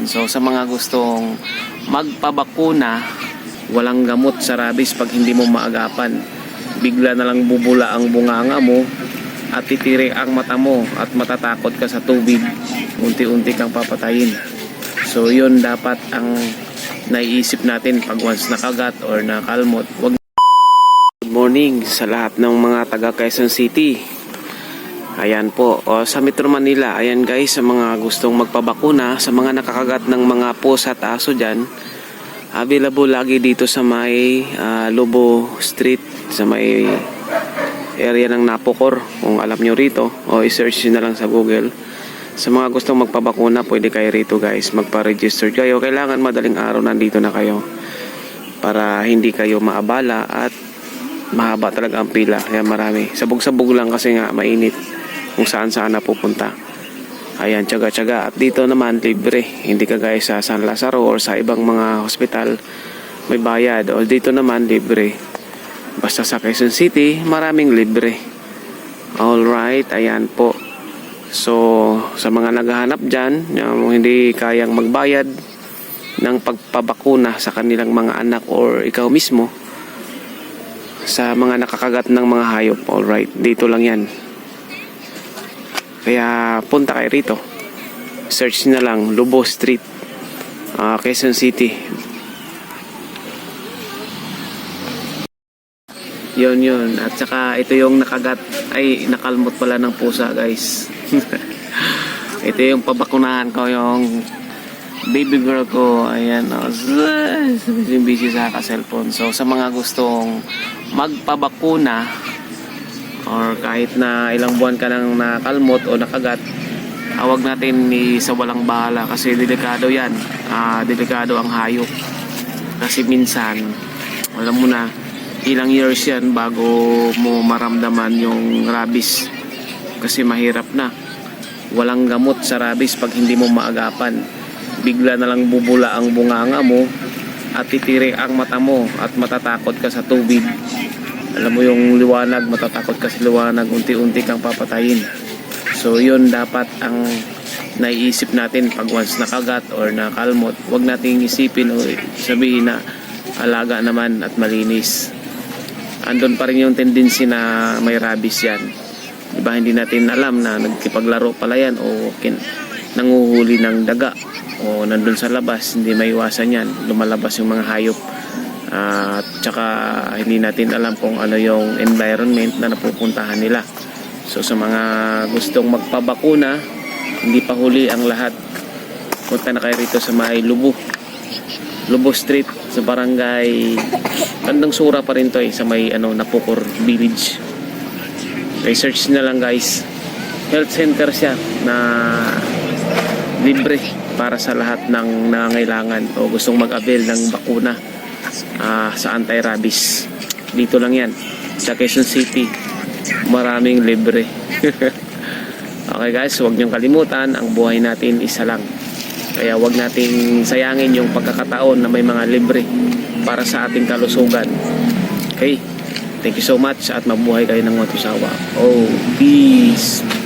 cellphone. So sa mga gustong magpabakuna, walang gamot sa rabies pag hindi mo maagapan. Bigla na lang bubula ang bunganga mo at titiri ang mata mo at matatakot ka sa tubig. Unti-unti kang papatayin. So yun dapat ang naiisip natin pag once nakagat or nakalmot. Wag Good morning sa lahat ng mga taga Quezon City. Ayan po, o, sa Metro Manila, ayan guys, sa mga gustong magpabakuna, sa mga nakakagat ng mga pusa at aso dyan, available lagi dito sa may ah, Lobo Street, sa may area ng Napocor, kung alam nyo rito, o i-search na lang sa Google. Sa mga gustong magpabakuna, pwede kayo rito guys, magpa-register kayo. Kailangan madaling araw nandito na kayo para hindi kayo maabala at mahaba talaga ang pila. Kaya marami. Sabog-sabog lang kasi nga mainit kung saan saan napupunta. Ayan, tsaga-tsaga. At dito naman, libre. Hindi kagaya sa San Lazaro or sa ibang mga hospital, may bayad. O dito naman, libre. Basta sa Quezon City, maraming libre. Alright, ayan po. So, sa mga naghahanap dyan, yung hindi kayang magbayad ng pagpabakuna sa kanilang mga anak or ikaw mismo, sa mga nakakagat ng mga hayop. Alright, dito lang yan. Kaya punta kayo rito. Search na lang Lubo Street, ah, Quezon City. Yun yun. At saka ito yung nakagat, ay nakalmot pala ng pusa guys. ito yung pabakunahan ko yung baby girl ko. Ayan. Oh, busy sa ka-cellphone. So sa mga gustong magpabakuna or kahit na ilang buwan ka nang nakalmot o nakagat, awag natin ni sa walang bahala kasi delikado yan. Ah, delikado ang hayop. Kasi minsan, alam mo na, ilang years yan bago mo maramdaman yung rabies. Kasi mahirap na. Walang gamot sa rabies pag hindi mo maagapan. Bigla na lang bubula ang bunganga mo at titiri ang mata mo at matatakot ka sa tubig. Alam mo yung liwanag, matatakot ka sa liwanag, unti-unti kang papatayin. So yun dapat ang naiisip natin pag once nakagat or nakalmot, wag nating isipin o sabihin na alaga naman at malinis. Andun pa rin yung tendency na may rabies yan. Diba hindi natin alam na nagkipaglaro pala yan o kin nanguhuli ng daga o nandun sa labas, hindi may iwasan yan. Lumalabas yung mga hayop. At tsaka hindi natin alam kung ano yung environment na napupuntahan nila. So sa mga gustong magpabakuna, hindi pa huli ang lahat. Punta na kayo rito sa may Lubo. Lubo Street sa barangay Tandang Sura pa rin to eh sa may ano Napukor Village. Research na lang guys. Health center siya na libre para sa lahat ng nangangailangan o gustong mag-avail ng bakuna ah, sa anti-rabies. Dito lang yan sa Quezon City. Maraming libre. okay guys, huwag niyong kalimutan, ang buhay natin isa lang. Kaya huwag nating sayangin yung pagkakataon na may mga libre para sa ating kalusugan. Okay, thank you so much at mabuhay kayo ng matusawa. Oh, peace!